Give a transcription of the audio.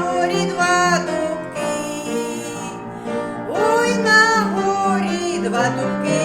горі два дубки. Ой, на горі два дубки,